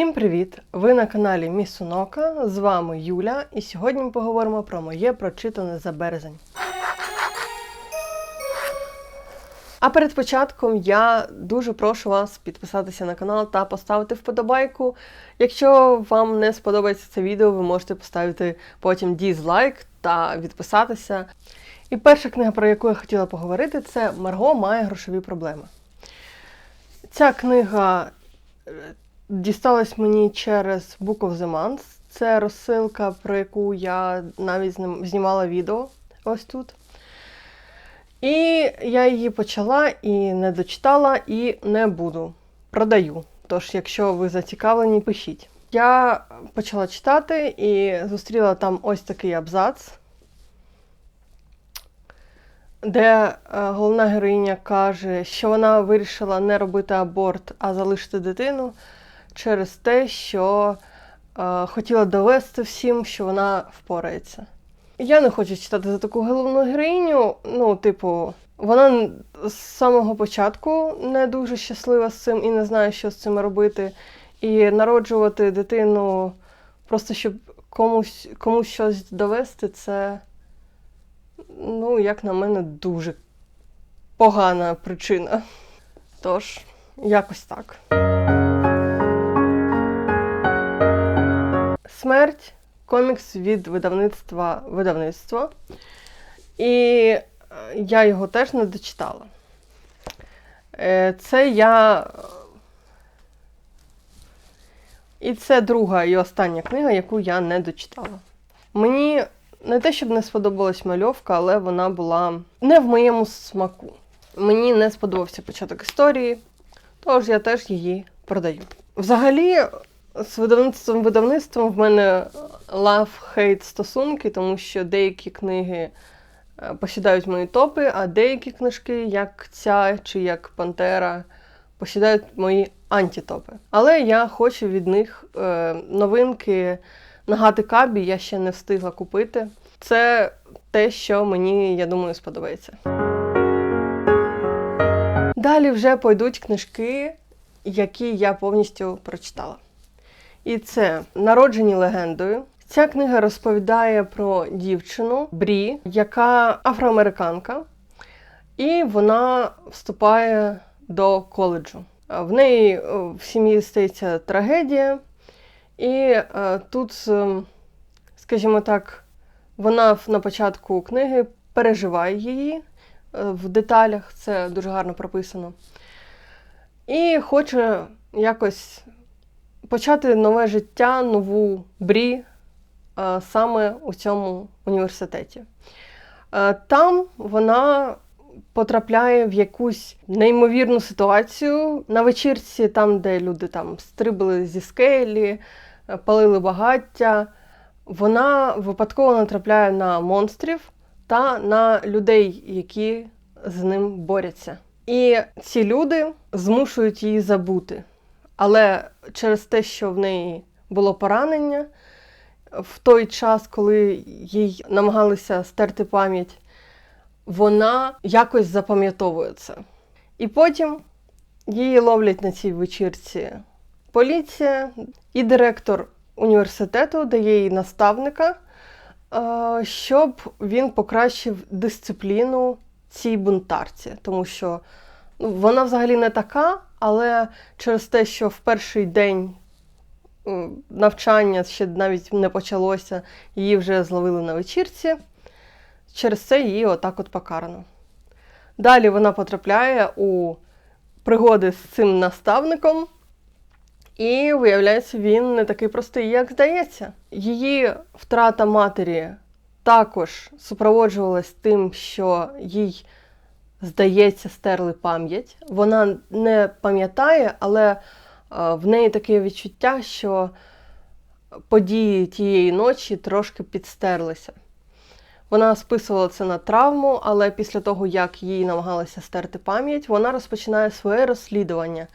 Всім привіт! Ви на каналі Місунока. З вами Юля, і сьогодні ми поговоримо про моє прочитане за березень. А перед початком я дуже прошу вас підписатися на канал та поставити вподобайку. Якщо вам не сподобається це відео, ви можете поставити потім дізлайк та відписатися. І перша книга, про яку я хотіла поговорити, це Марго має грошові проблеми. Ця книга е, дісталась мені через Book of the Month. Це розсилка, про яку я навіть знімала відео ось тут. І я її почала і не дочитала, і не буду. Продаю. Тож, якщо ви зацікавлені, пишіть. Я почала читати і зустріла там ось такий абзац, де е, головна героїня каже, що вона вирішила не робити аборт, а залишити дитину через те, що е, хотіла довести всім, що вона впорається. Я не хочу читати за таку головну героїню. Ну, типу, вона з самого початку не дуже щаслива з цим і не знає, що з цим робити. І народжувати дитину просто щоб комусь, комусь щось довести, це, ну, як на мене, дуже погана причина. Тож, якось так. Смерть комікс від видавництва видавництво. І е, я його теж не дочитала. Е, Це я. І це друга і остання книга, яку я не дочитала. Мені не те, щоб не сподобалась мальовка, але вона була не в моєму смаку. Мені не сподобався початок історії, тож я теж її продаю. Взагалі, з видавництвом видавництвом в мене love-hate стосунки, тому що деякі книги е, посідають мої топи, а деякі книжки, як ця чи як Пантера, посідають мої антитопи. Але я хочу від них е, новинки Нагати Кабі я ще не встигла купити. Це те, що мені, я думаю, сподобається. Далі вже пойдуть книжки, які я повністю прочитала. І це Народжені легендою. Ця книга розповідає про дівчину Брі, яка афроамериканка, і вона вступає до коледжу. В неї е, в сім'ї стається трагедія, і е, тут, е, скажімо так, вона на початку книги переживає її в деталях, це дуже гарно прописано. І хоче якось почати нове життя, нову брі е, саме у цьому університеті. Е, Там вона потрапляє в якусь неймовірну ситуацію на вечірці, там, де люди там стрибали зі скелі, е, палили багаття. Вона випадково натрапляє на монстрів та на людей, які з ним борються. І ці люди змушують її забути. Але через те, що в неї було поранення, в той час, коли їй намагалися стерти пам'ять, вона якось запам'ятовує це. І потім її ловлять на цій вечірці поліція і директор університету дає їй наставника, е, щоб він покращив дисципліну цій бунтарці, тому що ну, вона взагалі не така, але через те, що в перший день навчання ще навіть не почалося, її вже зловили на вечірці. Через це її отак от покарано. Далі вона потрапляє у пригоди з цим наставником, і виявляється, він не такий простий, як здається. Її втрата матері також супроводжувалась тим, що їй, здається, стерли пам'ять. Вона не пам'ятає, але е, в неї таке відчуття, що події тієї ночі трошки підстерлися. Вона списувала це на травму, але після того, як їй намагалися стерти пам'ять, вона розпочинає своє розслідування,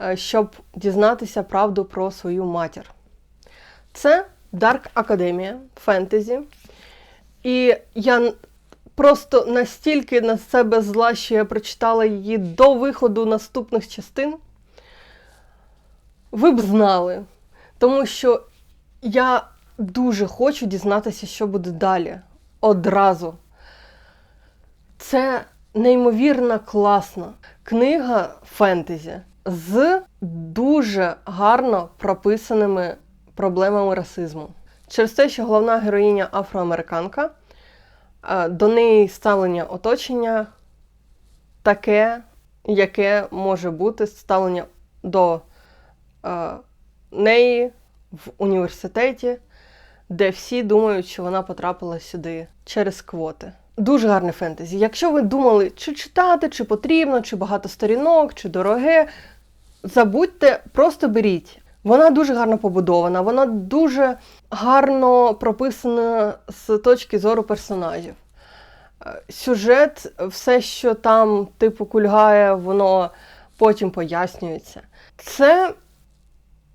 е, щоб дізнатися правду про свою матір. Це Dark Академія фентезі. І я просто настільки на себе зла, що я прочитала її до виходу наступних частин. Ви б знали, Тому що я дуже хочу дізнатися, що буде далі. Одразу. Це неймовірно класна книга фентезі з дуже гарно прописаними проблемами расизму. Через те, що головна героїня афроамериканка, до неї ставлення оточення таке, яке може бути ставлення до неї в університеті, де всі думають, що вона потрапила сюди через квоти. Дуже гарне фентезі. Якщо ви думали, чи читати, чи потрібно, чи багато сторінок, чи дороге, забудьте, просто беріть. Вона дуже гарно побудована, вона дуже гарно прописана з точки зору персонажів. Е, Сюжет, все, що там, типу, кульгає, воно потім пояснюється. Це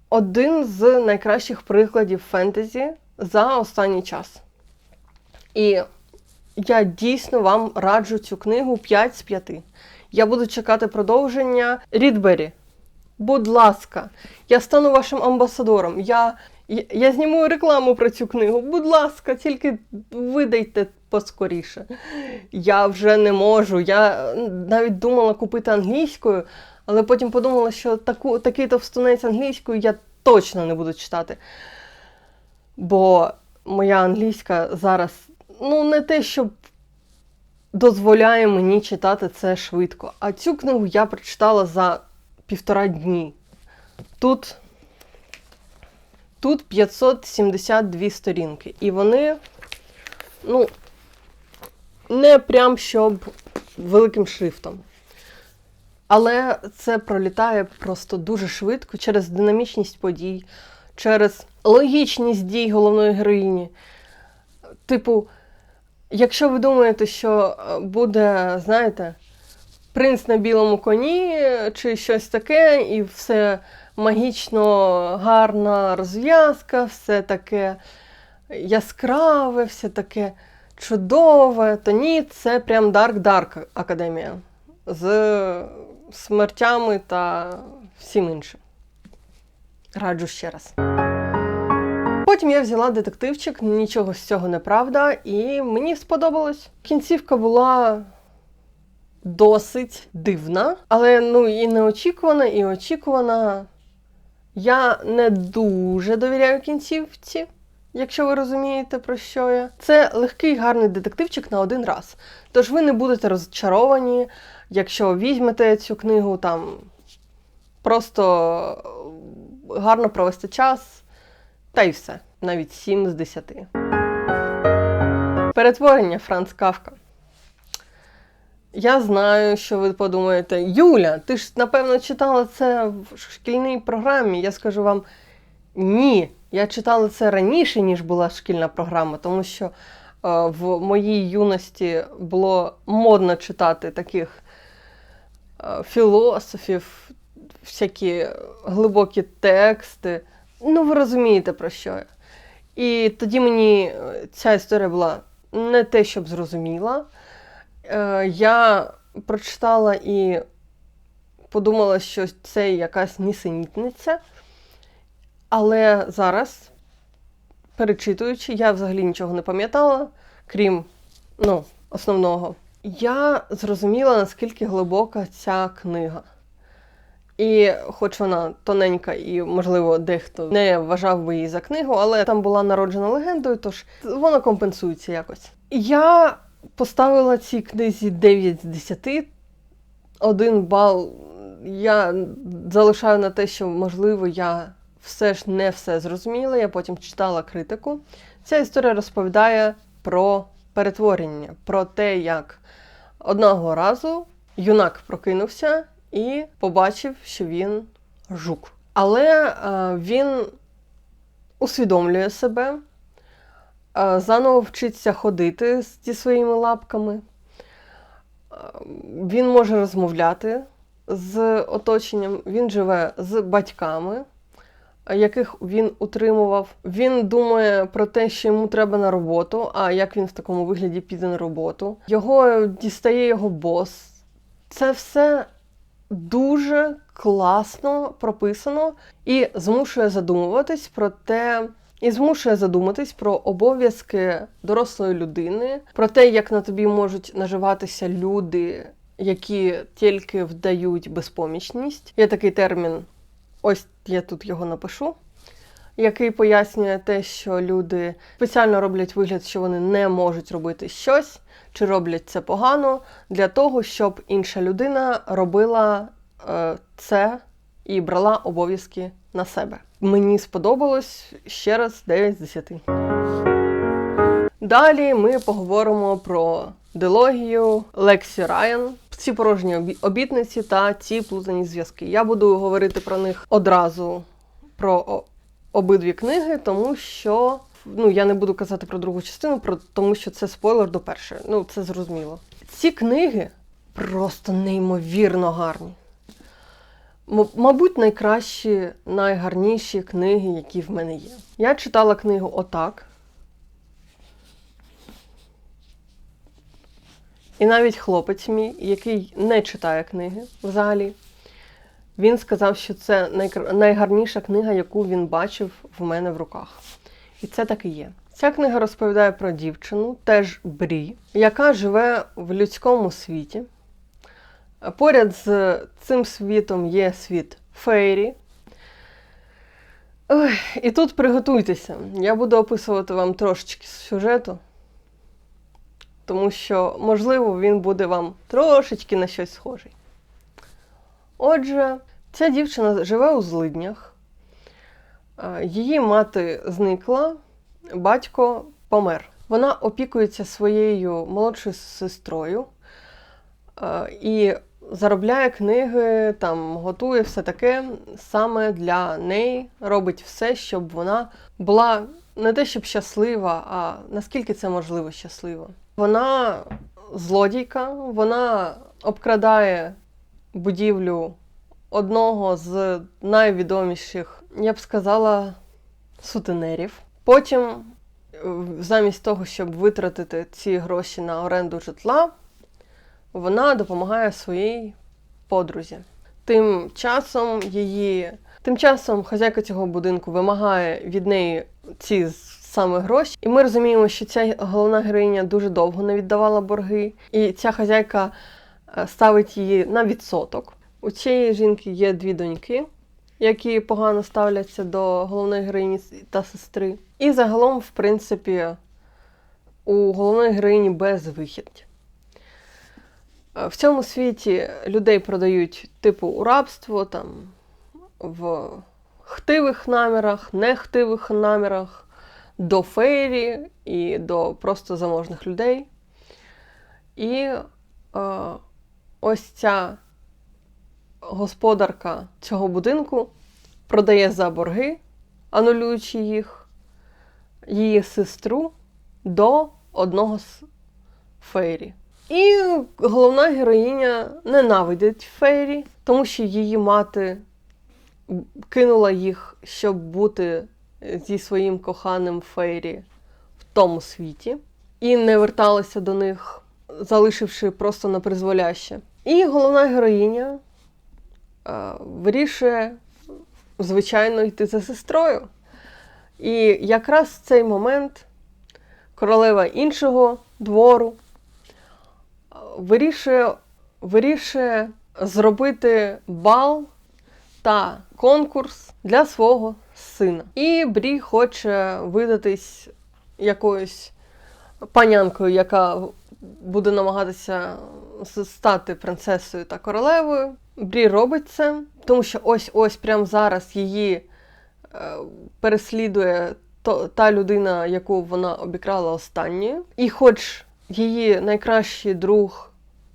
один з найкращих прикладів фентезі за останній час. І я дійсно вам раджу цю книгу 5 з 5. Я буду чекати продовження. Рідбері, будь ласка, я стану вашим амбасадором. Я, я, я зніму рекламу про цю книгу. Будь ласка, тільки видайте поскоріше. Я вже не можу. Я навіть думала купити англійською, але потім подумала, що таку, такий товстунець англійською я точно не буду читати. Бо моя англійська зараз ну, не те, щоб дозволяє мені читати це швидко. А цю книгу я прочитала за півтора дні. Тут, тут 572 сторінки. І вони, ну, не прям щоб великим шрифтом. Але це пролітає просто дуже швидко через динамічність подій, через логічність дій головної героїні. Типу, якщо ви думаєте, що е, буде, знаєте, принц на білому коні чи щось таке, і все магічно гарна розв'язка, все таке яскраве, все таке чудове, то ні, це прям Dark Академія з смертями та всім іншим. Раджу ще раз. Потім я взяла детективчик, нічого з цього не правда, і мені сподобалось. Кінцівка була досить дивна, але ну і неочікувана, і очікувана. Я не дуже довіряю кінцівці, якщо ви розумієте, про що я. Це легкий гарний детективчик на один раз. Тож ви не будете розчаровані, якщо візьмете цю книгу, там просто гарно провести час, та й все. Навіть 7 з 10. Перетворення Франц Кавка. Я знаю, що ви подумаєте, Юля, ти ж напевно читала це в шкільній програмі. Я скажу вам ні. Я читала це раніше, ніж була шкільна програма, тому що е, в моїй юності було модно читати таких е, філософів, всякі глибокі тексти. Ну, ви розумієте, про що я. І тоді мені ця історія була не те, щоб зрозуміла. Е, я прочитала і подумала, що це якась нісенітниця. Але зараз, перечитуючи, я взагалі нічого не пам'ятала, крім ну, основного. Я зрозуміла, наскільки глибока ця книга. І хоч вона тоненька і, можливо, дехто не вважав би її за книгу, але там була народжена легендою, тож вона компенсується якось. Я поставила цій книзі 9 з 10. Один бал я залишаю на те, що, можливо, я все ж не все зрозуміла. Я потім читала критику. Ця історія розповідає про перетворення, про те, як одного разу юнак прокинувся і побачив, що він жук. Але е, він усвідомлює себе, заново вчиться ходити зі своїми лапками. Він може розмовляти з оточенням, він живе з батьками, яких він утримував. Він думає про те, що йому треба на роботу, а як він в такому вигляді піде на роботу. Його дістає його бос. Це все дуже класно прописано і змушує задумуватись про те, і змушує задуматись про обов'язки дорослої людини, про те, як на тобі можуть наживатися люди, які тільки вдають безпомічність. Є такий термін, ось я тут його напишу. Який пояснює те, що люди спеціально роблять вигляд, що вони не можуть робити щось, чи роблять це погано, для того, щоб інша людина робила е, це і брала обов'язки на себе. Мені сподобалось ще раз 9 з 10. Далі ми поговоримо про дилогію Лексі Райан, ці порожні обі- обітниці та ці плутані зв'язки. Я буду говорити про них одразу про обидві книги, тому що ну я не буду казати про другу частину, про тому що це спойлер до першої. Ну це зрозуміло. Ці книги просто неймовірно гарні. Мабуть, найкращі, найгарніші книги, які в мене є. Я читала книгу отак. І навіть хлопець мій, який не читає книги взагалі, він сказав, що це найгарніша книга, яку він бачив в мене в руках. І це так і є. Ця книга розповідає про дівчину, теж Брі, яка живе в людському світі. Поряд з цим світом є світ Фейрі. Ой, і тут приготуйтеся. Я буду описувати вам трошечки сюжету, тому що, можливо, він буде вам трошечки на щось схожий. Отже, ця дівчина живе у злиднях. Її мати зникла, батько помер. Вона опікується своєю молодшою сестрою і заробляє книги, там готує все таке саме для неї, робить все, щоб вона була не те, щоб щаслива, а наскільки це можливо щаслива. Вона злодійка, вона обкрадає будівлю одного з найвідоміших, я б сказала, сутенерів. Потім, е, замість того, щоб витратити ці гроші на оренду житла, вона допомагає своїй подрузі. Тим часом її. Тим часом хазяйка цього будинку вимагає від неї ці саме гроші. І ми розуміємо, що ця головна героїня дуже довго не віддавала борги, і ця хазяйка е, ставить її на відсоток. У цієї жінки є дві доньки, які погано ставляться до головної героїні та сестри. І загалом, в принципі, у головної героїні безвихідь. Е, В цьому світі людей продають типу у рабство, там, в хтивих намірах, нехтивих намірах, до фейрі і до просто заможних людей. І е, ось ця господарка цього будинку продає за борги, анулюючи їх, її сестру до одного з фейрі. І головна героїня ненавидить фейрі, тому що її мати кинула їх, щоб бути зі своїм коханим фейрі в тому світі, і не верталася до них, залишивши просто на призволяще. І головна героїня е, вирішує, звичайно, йти за сестрою. І якраз в цей момент королева іншого двору вирішує, вирішує зробити бал та конкурс для свого сина. І Брі хоче видатись якоюсь панянкою, яка буде намагатися стати принцесою та королевою. Брі робить це, тому що ось ось прямо зараз її е, переслідує та людина, яку вона обікрала останньою. І хоч її найкращий друг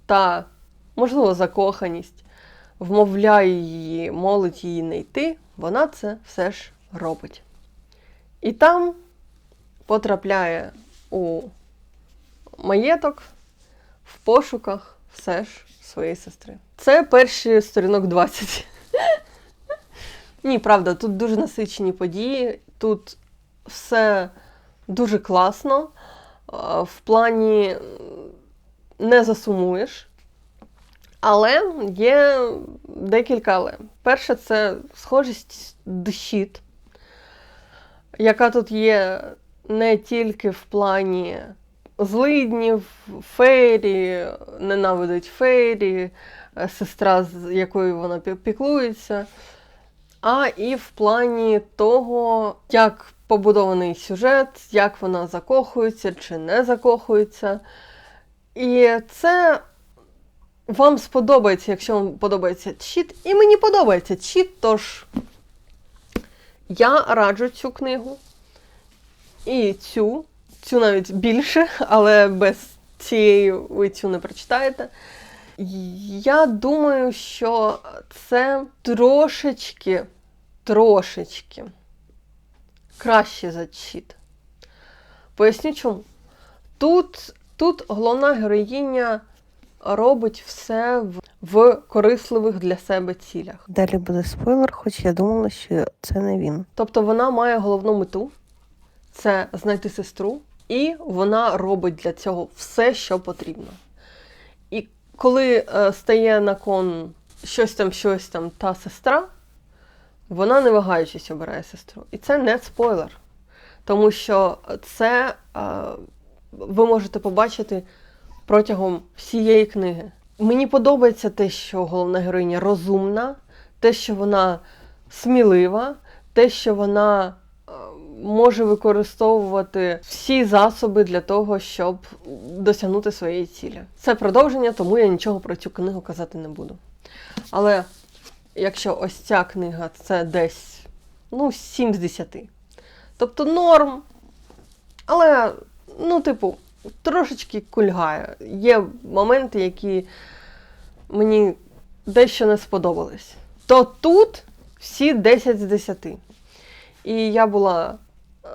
та, можливо, закоханість вмовляє її, молить її не йти, вона це все ж робить. І там потрапляє у маєток в пошуках все ж своєї сестри. Це перші сторінок 20. Ні, правда, тут дуже насичені події, тут все дуже класно. В плані не засумуєш. Але є декілька але. Перше, це схожість до щит, яка тут є не тільки в плані злиднів, фейрі, ненавидить фейрі, сестра, з якою вона піклується, а і в плані того, як побудований сюжет, як вона закохується чи не закохується. І це вам сподобається, якщо вам подобається чіт. І мені подобається чіт, тож я раджу цю книгу. І цю, цю навіть більше, але без цієї ви цю не прочитаєте. Я думаю, що це трошечки, трошечки краще за чіт. Поясню чому. Тут, тут головна героїня робить все в, в корисливих для себе цілях. Далі буде спойлер, хоч я думала, що це не він. Тобто вона має головну мету це знайти сестру, і вона робить для цього все, що потрібно. І коли е, стає на кон щось там, щось там та сестра, вона не вагаючись обирає сестру. І це не спойлер. Тому що це е, ви можете побачити протягом всієї книги. Мені подобається те, що головна героїня розумна, те, що вона смілива, те, що вона е, може використовувати всі засоби для того, щоб досягнути своєї цілі. Це продовження, тому я нічого про цю книгу казати не буду. Але якщо ось ця книга це десь ну, 7 з 10. Тобто норм. Але, ну, типу, трошечки кульгає. Є моменти, які мені дещо не сподобались. То тут всі 10 з 10. І я була е,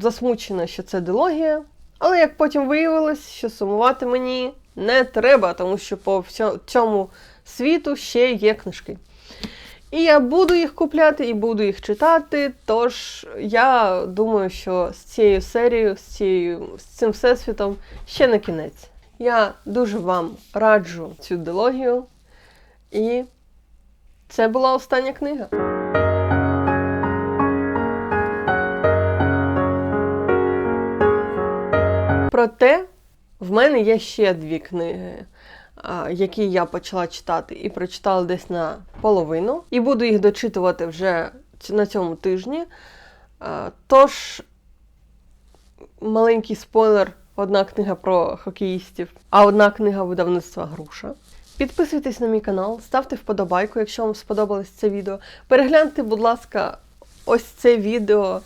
засмучена, що це дилогія. Але як потім виявилось, що сумувати мені не треба, тому що по всьо- цьому світу ще є книжки. І я буду їх купляти і буду їх читати. Тож я думаю, що з цією серією, з, цією, з цим всесвітом ще не кінець. Я дуже вам раджу цю дилогію. І це була остання книга. Проте в мене є ще дві книги, які я почала читати і прочитала десь на половину. І буду їх дочитувати вже на цьому тижні. Тож, маленький спойлер: одна книга про хокеїстів, а одна книга видавництва Груша. Підписуйтесь на мій канал, ставте вподобайку, якщо вам сподобалось це відео. Перегляньте, будь ласка, ось це відео.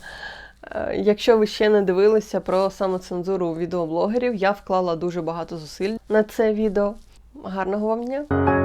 Якщо ви ще не дивилися про самоцензуру відеоблогерів, я вклала дуже багато зусиль на це відео. Гарного вам дня!